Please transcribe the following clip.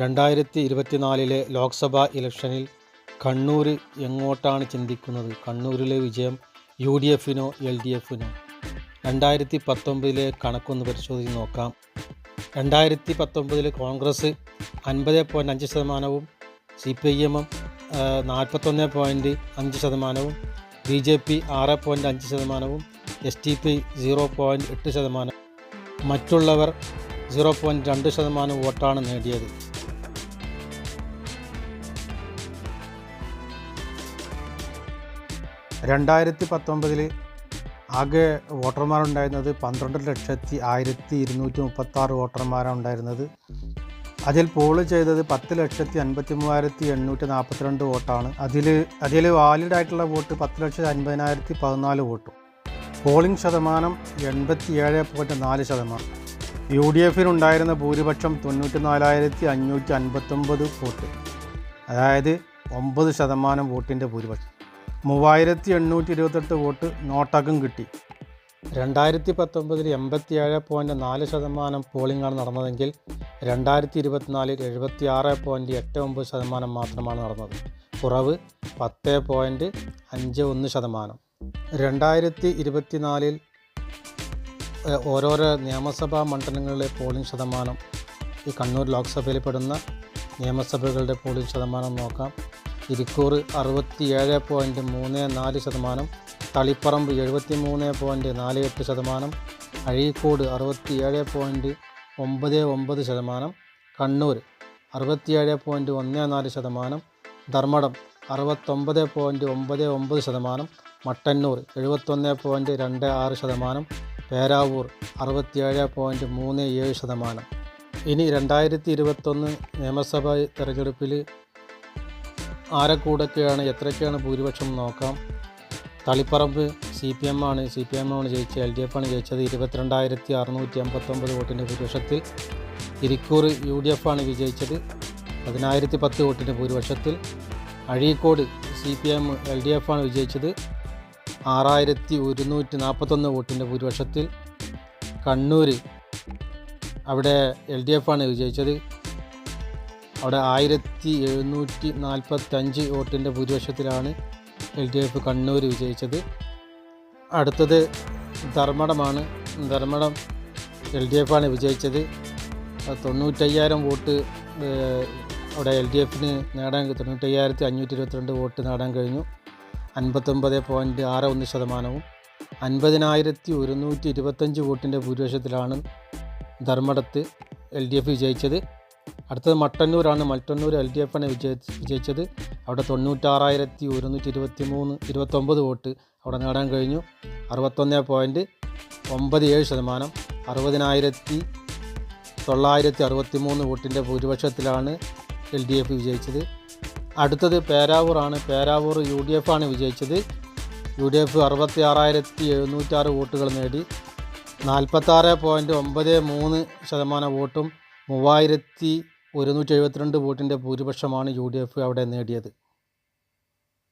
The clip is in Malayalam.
രണ്ടായിരത്തി ഇരുപത്തിനാലിലെ ലോക്സഭാ ഇലക്ഷനിൽ കണ്ണൂർ എങ്ങോട്ടാണ് ചിന്തിക്കുന്നത്? കണ്ണൂരിലെ വിജയം യു ഡി എഫിനോ എൽ ഡി എഫിനോ രണ്ടായിരത്തി പത്തൊമ്പതിലെ കണക്കൊന്ന് പരിശോധിച്ച് നോക്കാം. രണ്ടായിരത്തി പത്തൊമ്പതിൽ കോൺഗ്രസ് അൻപത് പോയിന്റ് അഞ്ച് ശതമാനവും സി പി ഐ എമ്മും നാൽപ്പത്തൊന്ന് പോയിന്റ് അഞ്ച് ശതമാനവും ബി ജെ പി ആറ് പോയിന്റ് അഞ്ച് ശതമാനവും S T P zero point എട്ട് ശതമാനം. മറ്റുള്ളവർ സീറോ പോയിന്റ് രണ്ട് ശതമാനം വോട്ടാണ് നേടിയത്. രണ്ടായിരത്തി പത്തൊമ്പതിൽ ആകെ വോട്ടർമാരുണ്ടായിരുന്നത് പന്ത്രണ്ട് ലക്ഷത്തി ആയിരത്തി ഇരുന്നൂറ്റി മുപ്പത്താറ് വോട്ടർമാരാണ് ഉണ്ടായിരുന്നത് അതിൽ പോൾ ചെയ്തത് പത്ത് ലക്ഷത്തി അൻപത്തി മൂവായിരത്തി എണ്ണൂറ്റി നാൽപ്പത്തിരണ്ട് വോട്ടാണ്. അതിൽ അതിൽ വാലിഡ് ആയിട്ടുള്ള വോട്ട് പത്ത് ലക്ഷത്തി അൻപതിനായിരത്തി പതിനാല് വോട്ടും. പോളിംഗ് ശതമാനം എൺപത്തി ഏഴ് പോയിന്റ് നാല് ശതമാനം. യു ഡി എഫിനുണ്ടായിരുന്ന ഭൂരിപക്ഷം തൊണ്ണൂറ്റി നാലായിരത്തി അഞ്ഞൂറ്റി അൻപത്തൊമ്പത് വോട്ട്. അതായത് ഒമ്പത് ശതമാനം വോട്ടിന്റെ ഭൂരിപക്ഷം. മൂവായിരത്തി എണ്ണൂറ്റി ഇരുപത്തെട്ട് വോട്ട് നോട്ടകം കിട്ടി. രണ്ടായിരത്തി പത്തൊമ്പതിൽ എൺപത്തി ഏഴ് പോയിന്റ് നാല് ശതമാനം പോളിംഗാണ് നടന്നതെങ്കിൽ രണ്ടായിരത്തി ഇരുപത്തിനാലിൽ എഴുപത്തി ആറ് പോയിന്റ് എട്ട് ഒമ്പത് ശതമാനം മാത്രമാണ് നടന്നത്. കുറവ് പത്ത് പോയിന്റ് അഞ്ച് ഒന്ന് ശതമാനം. രണ്ടായിരത്തി ഇരുപത്തിനാലിൽ ഓരോരോ നിയമസഭാ മണ്ഡലങ്ങളിലെ പോളിംഗ് ശതമാനം ഈ കണ്ണൂർ ലോക്സഭയിൽ പെടുന്ന നിയമസഭകളുടെ പോളിംഗ് ശതമാനം നോക്കാം. ഇരിക്കൂർ അറുപത്തി ഏഴ് പോയിന്റ് മൂന്ന് നാല് ശതമാനം തളിപ്പറമ്പ് എഴുപത്തി മൂന്ന് പോയിന്റ് നാല് എട്ട് ശതമാനം അഴീക്കോട് അറുപത്തി ഏഴ് പോയിന്റ് ഒമ്പത് ഒമ്പത് ശതമാനം കണ്ണൂർ അറുപത്തിയേഴ് പോയിന്റ് ഒന്ന് നാല് ശതമാനം ധർമ്മടം അറുപത്തൊമ്പത് പോയിന്റ് ഒമ്പത് ഒമ്പത് ശതമാനം മട്ടന്നൂർ എഴുപത്തൊന്ന് പോയിന്റ് രണ്ട് ആറ് ശതമാനം പേരാവൂർ അറുപത്തിയേഴ് പോയിന്റ് മൂന്ന് ഏഴ് ശതമാനം. ഇനി രണ്ടായിരത്തി ഇരുപത്തൊന്ന് നിയമസഭാ തെരഞ്ഞെടുപ്പിൽ ആരെക്കൂടൊക്കെയാണ് എത്രയൊക്കെയാണ് ഭൂരിപക്ഷം നോക്കാം. തളിപ്പറമ്പ് സി പി എം ആണ്. സി പി എം ആണ് ജയിച്ചത്. എൽ ഡി എഫ് ആണ് ജയിച്ചത്. ഇരുപത്തിരണ്ടായിരത്തി അറുന്നൂറ്റി അമ്പത്തൊമ്പത് വോട്ടിന്റെ ഭൂരിപക്ഷത്തിൽ. ഇരിക്കൂർ യു ഡി എഫ് ആണ് വിജയിച്ചത്. പതിനായിരത്തി പത്ത് വോട്ടിന്റെ ഭൂരിപക്ഷത്തിൽ. Azhikode C P M L D F ആണ് വിജയിച്ചത്. ആറായിരത്തി ഒരുന്നൂറ്റി നാൽപ്പത്തൊന്ന് വോട്ടിന്റെ ഭൂരിപക്ഷത്തിൽ. കണ്ണൂർ അവിടെ എൽ ഡി എഫ് ആണ് വിജയിച്ചത്. അവിടെ ആയിരത്തി എഴുന്നൂറ്റി നാൽപ്പത്തഞ്ച് വോട്ടിന്റെ ഭൂരിപക്ഷത്തിലാണ് എൽ ഡി എഫ് കണ്ണൂർ വിജയിച്ചത്. അടുത്തത് ധർമ്മടമാണ്. ധർമ്മടം എൽ ഡി എഫ് ആണ് വിജയിച്ചത്. തൊണ്ണൂറ്റയ്യായിരം വോട്ട് അവിടെ എൽ ഡി എഫിന് നേടാൻ തൊണ്ണൂറ്റയ്യായിരത്തി അഞ്ഞൂറ്റി ഇരുപത്തിരണ്ട് വോട്ട് നേടാൻ കഴിഞ്ഞു. അൻപത്തൊമ്പത് പോയിന്റ് ആറ് ഒന്ന് ശതമാനവും. അൻപതിനായിരത്തി ഒരുന്നൂറ്റി ഇരുപത്തഞ്ച് വോട്ടിന്റെ ഭൂരിപക്ഷത്തിലാണ് ധർമ്മടത്ത് എൽ ഡി എഫ് വിജയിച്ചത്. അടുത്തത് മട്ടന്നൂരാണ്. മട്ടന്നൂർ എൽ ഡി എഫ് ആണ് വിജയി വിജയിച്ചത്. അവിടെ തൊണ്ണൂറ്റാറായിരത്തി ഒരുന്നൂറ്റി ഇരുപത്തി മൂന്ന് ഇരുപത്തൊമ്പത് വോട്ട് അവിടെ നേടാൻ കഴിഞ്ഞു. അറുപത്തൊന്ന് പോയിന്റ് ഒമ്പത് ഏഴ് ശതമാനം. അറുപതിനായിരത്തി തൊള്ളായിരത്തി അറുപത്തി മൂന്ന് വോട്ടിന്റെ ഭൂരിപക്ഷത്തിലാണ് എൽ ഡി എഫ് വിജയിച്ചത്. അടുത്തത് പേരാവൂറാണ് പേരാവൂർ യു ഡി എഫ് ആണ് വിജയിച്ചത്. യു ഡി എഫ് അറുപത്തി ആറായിരത്തി എഴുന്നൂറ്റാറ് വോട്ടുകൾ നേടി. നാൽപ്പത്താറ് പോയിന്റ് ഒമ്പത് മൂന്ന് ശതമാനം വോട്ടും മൂവായിരത്തി ഒരുന്നൂറ്റി എഴുപത്തിരണ്ട് വോട്ടിന്റെ ഭൂരിപക്ഷമാണ് യു ഡി എഫ് അവിടെ നേടിയത്.